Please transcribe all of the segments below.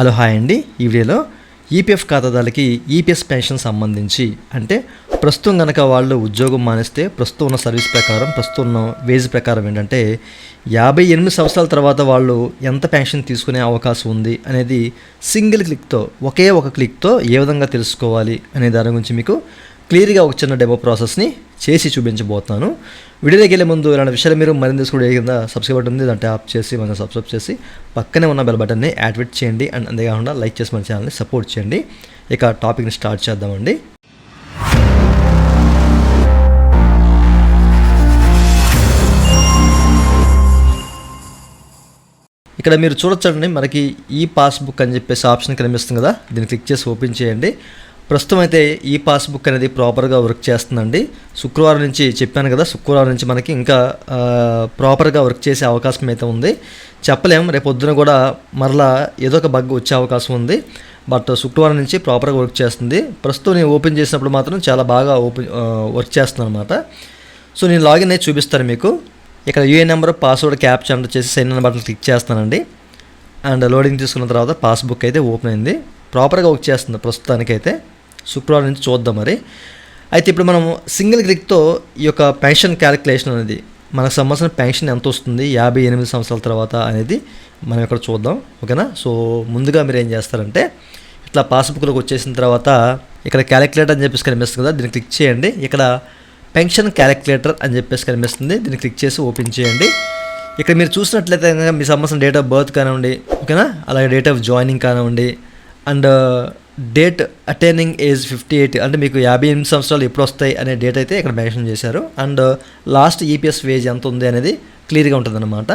Hello hi అండి. ఈ వీడియోలో ఈపీఎఫ్ ఖాతాదారులకి ఈపీఎస్ పెన్షన్ సంబంధించి అంటే ప్రస్తుతం కనుక వాళ్ళు ఉద్యోగం మానేస్తే ప్రస్తుతం ఉన్న సర్వీస్ ప్రకారం ప్రస్తుతం ఉన్న వేజ్ ప్రకారం ఏంటంటే యాభై ఎనిమిది సంవత్సరాల తర్వాత వాళ్ళు ఎంత పెన్షన్ తీసుకునే అవకాశం ఉంది అనేది సింగిల్ క్లిక్తో ఒకే ఒక క్లిక్తో ఏ విధంగా తెలుసుకోవాలి అనే దాని గురించి మీకు క్లియర్గా ఒక చిన్న డెమో ప్రాసెస్ని చేసి చూపించబోతున్నాను. వీడియోకి వెళ్ళే ముందు ఇలాంటి విషయాలు మీరు మరింత కూడా కింద సబ్స్క్రైబ్ బటన్ ఉంది దాన్ని ట్యాప్ చేసి మనం సబ్స్క్రైబ్ చేసి పక్కనే ఉన్న బెల్ బటన్ని యాక్టివేట్ చేయండి అండ్ అంతేకాకుండా లైక్ చేసి మన ఛానల్ని సపోర్ట్ చేయండి. ఇక టాపిక్ని స్టార్ట్ చేద్దామండి. ఇక్కడ మీరు చూడొచ్చండి మనకి ఈ పాస్బుక్ అని చెప్పేసి ఆప్షన్ కనిపిస్తుంది కదా దీన్ని క్లిక్ చేసి ఓపెన్ చేయండి. ప్రస్తుతం అయితే ఈ పాస్బుక్ అనేది ప్రాపర్గా వర్క్ చేస్తుందండి. శుక్రవారం నుంచి చెప్పాను కదా శుక్రవారం నుంచి మనకి ఇంకా ప్రాపర్గా వర్క్ చేసే అవకాశం అయితే ఉంది. చెప్పలేం రేపు పొద్దున కూడా మరలా ఏదో ఒక బగ్ వచ్చే అవకాశం ఉంది. బట్ శుక్రవారం నుంచి ప్రాపర్గా వర్క్ చేస్తుంది. ప్రస్తుతం నేను ఓపెన్ చేసినప్పుడు మాత్రం చాలా బాగా ఓపెన్ వర్క్ చేస్తుంది అనమాట సో నేను లాగిన్ అయితే చూపిస్తాను మీకు. ఇక్కడ UA number password captcha enter చేసి సైన్ ఇన్ బటన్ క్లిక్ చేస్తానండి. అండ్ లోడింగ్ తీసుకున్న తర్వాత పాస్బుక్ అయితే ఓపెన్ అయింది. ప్రాపర్గా వర్క్ చేస్తుంది ప్రస్తుతానికైతే. శుక్రవారం నుంచి చూద్దాం మరి. అయితే ఇప్పుడు మనం సింగిల్ క్లిక్తో ఈ యొక్క పెన్షన్ క్యాలిక్యులేషన్ అనేది మనకు సంబంధించిన పెన్షన్ ఎంత వస్తుంది యాభై ఎనిమిది సంవత్సరాల తర్వాత అనేది మనం ఇక్కడ చూద్దాం. ఓకేనా సో ముందుగా మీరు ఏం చేస్తారంటే ఇట్లా పాస్బుక్లోకి వచ్చేసిన తర్వాత ఇక్కడ క్యాలిక్యులేటర్ అని చెప్పేసి కనిపిస్తుంది కదా దీన్ని క్లిక్ చేయండి. ఇక్కడ పెన్షన్ క్యాలిక్యులేటర్ అని చెప్పేసి కనిపిస్తుంది. దీన్ని క్లిక్ చేసి ఓపెన్ చేయండి. ఇక్కడ మీరు చూసినట్లయితే కనుక మీ సంబంధించిన డేట్ ఆఫ్ బర్త్ కానివ్వండి ఓకేనా? అలాగే డేట్ ఆఫ్ జాయినింగ్ కానివ్వండి and date attaining age fifty eight అంటే మీకు యాభై ఎనిమిది సంవత్సరాలు ఎప్పుడు వస్తాయి అనే డేట్ అయితే ఇక్కడ మెన్షన్ చేశారు. అండ్ లాస్ట్ ఈపీఎస్ వేజ్ ఎంత ఉంది అనేది క్లియర్గా ఉంటుందన్నమాట.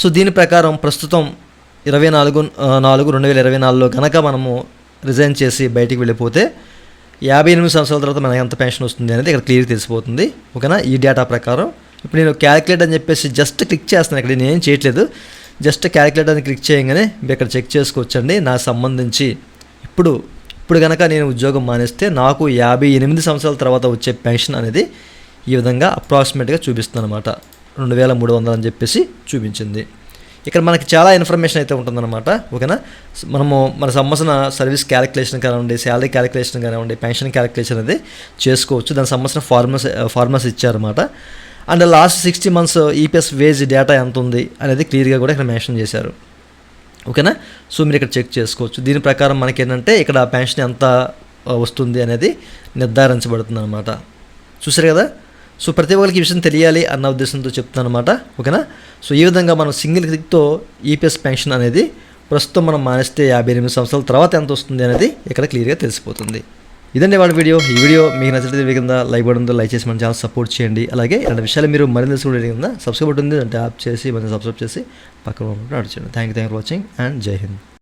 సో దీని ప్రకారం ప్రస్తుతం ఇరవై నాలుగు నాలుగు రెండు వేల ఇరవై నాలుగులో కనుక మనము రిజైన్ చేసి బయటికి వెళ్ళిపోతే యాభై ఎనిమిది సంవత్సరాల తర్వాత మనకి ఎంత పెన్షన్ వస్తుంది అనేది ఇక్కడ క్లియర్ తెలిసిపోతుంది. ఓకేనా? ఈ డేటా ప్రకారం. ఇప్పుడు నేను క్యాలిక్యులేట్ అని చెప్పేసి జస్ట్ క్లిక్ చేస్తున్నాను ఇక్కడ నేను ఏం చేయట్లేదు. జస్ట్ క్యాలిక్యులేట్ అని క్లిక్ చేయగానే మీరు ఇక్కడ చెక్ చేసుకోవచ్చండి. నాకు సంబంధించి ఇప్పుడు ఇప్పుడు కనుక నేను ఉద్యోగం మానేస్తే నాకు యాభై ఎనిమిది సంవత్సరాల తర్వాత వచ్చే పెన్షన్ అనేది ఈ విధంగా అప్రాక్సిమేట్గా చూపిస్తుంది అనమాట రెండు వేల మూడు వందలు అని చెప్పేసి చూపించింది. ఇక్కడ మనకి చాలా ఇన్ఫర్మేషన్ అయితే ఉంటుందన్నమాట ఓకేనా? మనము మన సంబంధించిన సర్వీస్ క్యాలిక్యులేషన్ కానివ్వండి శాలరీ క్యాలిక్యులేషన్ కానివ్వండి పెన్షన్ క్యాలిక్యులేషన్ అనేది చేసుకోవచ్చు. దానికి సంబంధించిన ఫార్మస్ ఫార్మస్ ఇచ్చారన్నమాట. And last sixty months EPS wage data ఎంత ఉంది అనేది క్లియర్గా కూడా ఇక్కడ మెన్షన్ చేశారు. ఓకేనా? సో మీరు ఇక్కడ చెక్ చేసుకోవచ్చు. దీని ప్రకారం మనకి ఏంటంటే ఇక్కడ పెన్షన్ ఎంత uh, వస్తుంది అనేది నిర్ధారించబడుతుంది అనమాట చూసారు కదా? సో ప్రతి ఒక్కరికి ఈ విషయం తెలియాలి అన్న ఉద్దేశంతో చెప్తున్నాను అనమాట ఓకేనా? సో ఈ విధంగా మనం సింగిల్ క్లిక్తో ఈపీఎస్ పెన్షన్ అనేది ప్రస్తుతం మనం మానేస్తే యాభై ఎనిమిది సంవత్సరాల తర్వాత ఎంత వస్తుంది అనేది ఇక్కడ క్లియర్గా తెలిసిపోతుంది. ఇదండి వాళ్ళ వీడియో. ఈ వీడియో మీకు నచ్చితే కింద లైక్ బటన్తో ఉందో లైక్ చేసి మన ఛానల్ సపోర్ట్ చేయండి. అలాగే ఇలాంటి విషయాలు మీరు మరింత తెలుసుకోవడం కింద సబ్స్క్రైబ్ ఉంటుంది అంటే దాన్ని చేసి మనం సబ్స్క్రైబ్ చేసి పక్కన నడిచండి thank you thank for watching and Jai Hind